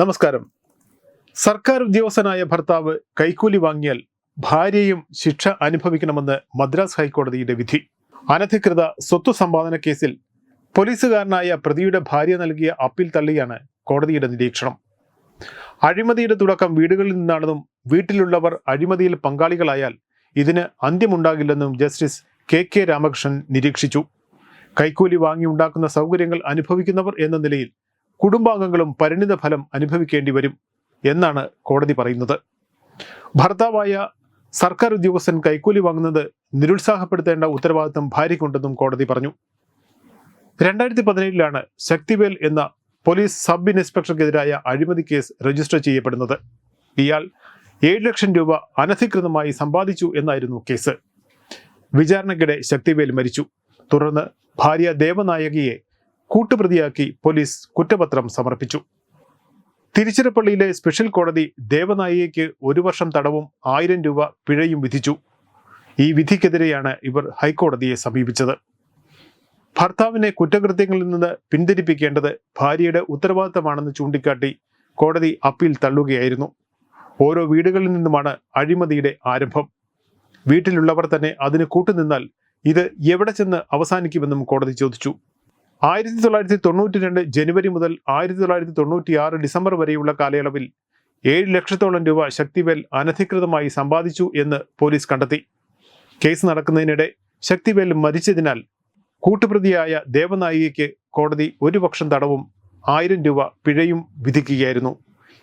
നമസ്കാരം. സർക്കാർ ഉദ്യോഗസ്ഥനായ ഭർത്താവ് കൈക്കൂലി വാങ്ങിയാൽ ഭാര്യയും ശിക്ഷ അനുഭവിക്കണമെന്ന് മദ്രാസ് ഹൈക്കോടതിയുടെ വിധി. അനധികൃത സ്വത്ത് സമ്പാദന കേസിൽ പോലീസുകാരനായ പ്രതിയുടെ ഭാര്യ നൽകിയ അപ്പീൽ തള്ളിയാണ് കോടതിയുടെ നിരീക്ഷണം. അഴിമതിയുടെ തുടക്കം വീടുകളിൽ നിന്നാണെന്നും വീട്ടിലുള്ളവർ അഴിമതിയിൽ പങ്കാളികളായാൽ ഇതിന് അന്ത്യമുണ്ടാകില്ലെന്നും ജസ്റ്റിസ് കെ കെ രാമകൃഷ്ണൻ നിരീക്ഷിച്ചു. കൈക്കൂലി വാങ്ങി ഉണ്ടാക്കുന്ന സൗകര്യങ്ങൾ അനുഭവിക്കുന്നവർ എന്ന നിലയിൽ കുടുംബാംഗങ്ങളും പരിണിത ഫലം അനുഭവിക്കേണ്ടി വരും എന്നാണ് കോടതി പറയുന്നത്. ഭർത്താവായ സർക്കാർ ഉദ്യോഗസ്ഥൻ കൈക്കൂലി വാങ്ങുന്നത് നിരുത്സാഹപ്പെടുത്തേണ്ട ഉത്തരവാദിത്തം ഭാര്യയ്ക്കുണ്ടെന്നും കോടതി പറഞ്ഞു. രണ്ടായിരത്തി പതിനേഴിലാണ് ശക്തിവേൽ എന്ന പോലീസ് സബ് ഇൻസ്പെക്ടർക്കെതിരായ അഴിമതി കേസ് രജിസ്റ്റർ ചെയ്യപ്പെടുന്നത്. ഇയാൾ ഏഴ് ലക്ഷം രൂപ അനധികൃതമായി സമ്പാദിച്ചു എന്നായിരുന്നു കേസ്. വിചാരണയ്ക്കിടെ ശക്തിവേൽ മരിച്ചു. തുടർന്ന് ഭാര്യ ദേവനായകിയെ കൂട്ടുപ്രതിയാക്കി പോലീസ് കുറ്റപത്രം സമർപ്പിച്ചു. തിരുച്ചിറപ്പള്ളിയിലെ സ്പെഷ്യൽ കോടതി ദേവനായികയ്ക്ക് ഒരു വർഷം തടവും ആയിരം രൂപ പിഴയും വിധിച്ചു. ഈ വിധിക്കെതിരെയാണ് ഇവർ ഹൈക്കോടതിയെ സമീപിച്ചത്. ഭർത്താവിനെ കുറ്റകൃത്യങ്ങളിൽ നിന്ന് പിന്തിരിപ്പിക്കേണ്ടത് ഭാര്യയുടെ ഉത്തരവാദിത്തമാണെന്ന് ചൂണ്ടിക്കാട്ടി കോടതി അപ്പീൽ തള്ളുകയായിരുന്നു. ഓരോ വീടുകളിൽ നിന്നുമാണ് അഴിമതിയുടെ ആരംഭം. വീട്ടിലുള്ളവർ തന്നെ അതിന് കൂട്ടുനിന്നാൽ ഇത് എവിടെ ചെന്ന് അവസാനിക്കുമെന്നും കോടതി ചോദിച്ചു. ആയിരത്തി തൊള്ളായിരത്തി തൊണ്ണൂറ്റി രണ്ട് ജനുവരി മുതൽ ആയിരത്തി തൊള്ളായിരത്തി തൊണ്ണൂറ്റി ആറ് ഡിസംബർ വരെയുള്ള കാലയളവിൽ ഏഴ് ലക്ഷത്തോളം രൂപ ശക്തിവേൽ അനധികൃതമായി സമ്പാദിച്ചു എന്ന് പോലീസ് കണ്ടെത്തി. കേസ് നടക്കുന്നതിനിടെ ശക്തിവേൽ മരിച്ചതിനാൽ കൂട്ടുപ്രതിയായ ദേവനായികയ്ക്ക് കോടതി ഒരു വർഷം തടവും ആയിരം രൂപ പിഴയും വിധിക്കുകയായിരുന്നു.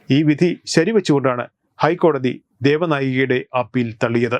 ഈ വിധി ശരിവെച്ചുകൊണ്ടാണ് ഹൈക്കോടതി ദേവനായികയുടെ അപ്പീൽ തള്ളിയത്.